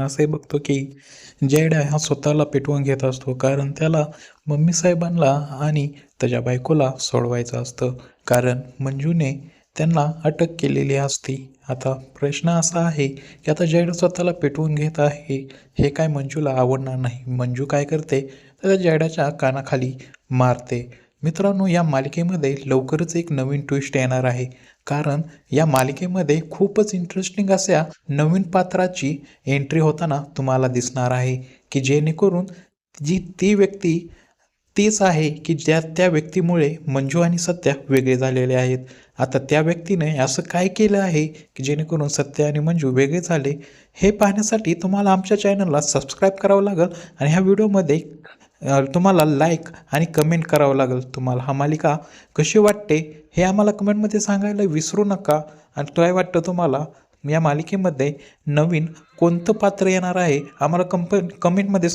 असे बघतो की जयड्या हा स्वतःला पेटवून घेत असतो कारण त्याला मम्मी साहेबांना आणि त्याच्या बायकोला सोडवायचं असतं. कारण मंजूने त्यांना अटक केलेली असती. आता प्रश्न असा आहे की आता जयडा स्वतःला पेटवून घेत आहे हे काय मंजूला आवडणार नाही? मंजू काय करते? तर जयडाच्या कानाखाली मारते. मित्रांनो या मालिकेमध्ये लवकरच एक नवीन ट्विस्ट येणार आहे. कारण या मालिकेमध्ये खूपच इंटरेस्टिंग अशा नवीन पात्राची एंट्री होताना तुम्हाला दिसणार आहे. की जेणेकरून जी ती व्यक्ती तीच आहे की ज्या त्या व्यक्तीमुळे मंजू आणि सत्या वेगळे झालेले आहेत. आता त्या व्यक्तीने असं काय केलं आहे की जेणेकरून सत्य आणि मंजू वेगळे झाले हे पाहण्यासाठी तुम्हाला आमच्या चॅनलला सबस्क्राईब करावं लागेल. आणि ह्या व्हिडिओमध्ये तुम्हाला लाईक आणि कमेंट करावं लागेल तुम्हाला. हा मालिका कशी वाटते हे आम्हाला कमेंटमध्ये सांगायला विसरू नका. आणि काय वाटतं तुम्हाला? या मालिकेमध्ये नवीन कोणतं पात्र येणार आहे? आम्हाला कंप कमेंटमध्ये